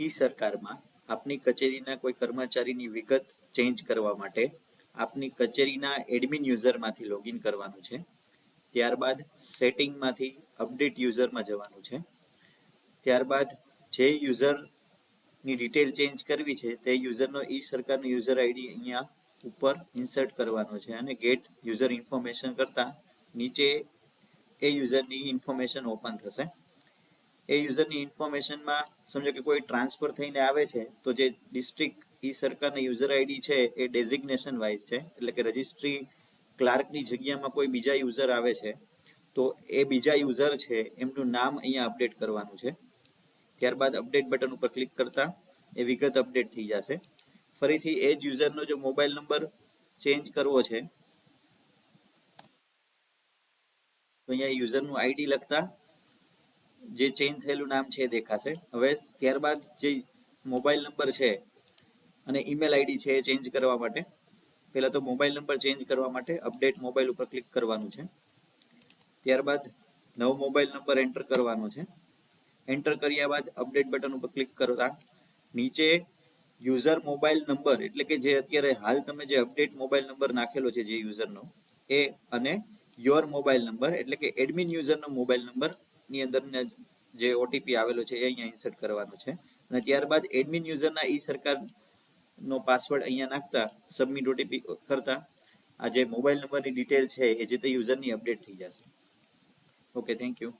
ઈ સરકારમાં આપની કચેરીના કોઈ કર્મચારીની વિગત ચેન્જ કરવા માટે આપની કચેરીના એડમિન યુઝરમાંથી લોગિન કરવાનું છે. ત્યારબાદ સેટિંગમાંથી અપડેટ યુઝરમાં જવાનું છે. ત્યારબાદ જે યુઝરની ડિટેલ ચેન્જ કરવી છે, તે યુઝરનો ઈ સરકારનો યુઝર આઈડી અહીંયા ઉપર ઇન્સર્ટ કરવાનો છે અને ગેટ યુઝર ઇન્ફોર્મેશન કરતાં નીચે એ યુઝરની ઇન્ફોર્મેશન ઓપન થશે. એ યુઝરની ઇન્ફોર્મેશનમાં સમજો કે કોઈ ટ્રાન્સફર થઈને આવે છે, તો જે ડિસ્ટ્રિક્ટ ઈ સરકારની યુઝર આઈડી છે, એ ડેઝિગ્નેશન વાઇઝ છે. એટલે કે રજિસ્ટ્રી ક્લાર્કની જગ્યામાં કોઈ બીજા યુઝર આવે છે, તો એ બીજા યુઝર છે, એમનું નામ અહીંયા અપડેટ કરવાનું છે. ત્યારબાદ અપડેટ બટન ઉપર ક્લિક કરતા એ વિગત અપડેટ થઈ જશે. ફરીથી એ જ યુઝરનો જો મોબાઈલ નંબર ચેન્જ કરવો છે, તો અહીંયા યુઝરનું આઈડી લખતા જે ચેન્જ થયેલું નામ છે દેખાશે. હવે ત્યારબાદ જે મોબાઈલ નંબર છે અને ઈમેલ આઈડી છે એ ચેન્જ કરવા માટે. પહેલાં તો મોબાઈલ નંબર ચેન્જ કરવા માટે અપડેટ મોબાઈલ ઉપર ક્લિક કરવાનું છે. ત્યારબાદ નવો મોબાઈલ નંબર એન્ટર કરવાનો છે. એન્ટર કર્યા બાદ અપડેટ બટન ઉપર ક્લિક કરતા નીચે યુઝર મોબાઈલ નંબર એટલે કે જે અત્યારે હાલ તમે જે અપડેટ મોબાઈલ નંબર નાખેલો છે જે યુઝરનો એ અને યોર મોબાઈલ નંબર એટલે કે એડમિન યુઝરનો મોબાઈલ નંબર ની અંદર જે ઓટીપી આવેલો છે એ અહીંયા ઇન્સર્ટ કરવાનો છે. અને ત્યારબાદ એડમિન યુઝરના ઈ સરકાર નો પાસવર્ડ અહીંયા નાખતા સબમિટ ઓટીપી કરતા, આ જે મોબાઈલ નંબરની ડિટેલ છે એ જે તે યુઝરની અપડેટ થઈ જશે. Okay thank you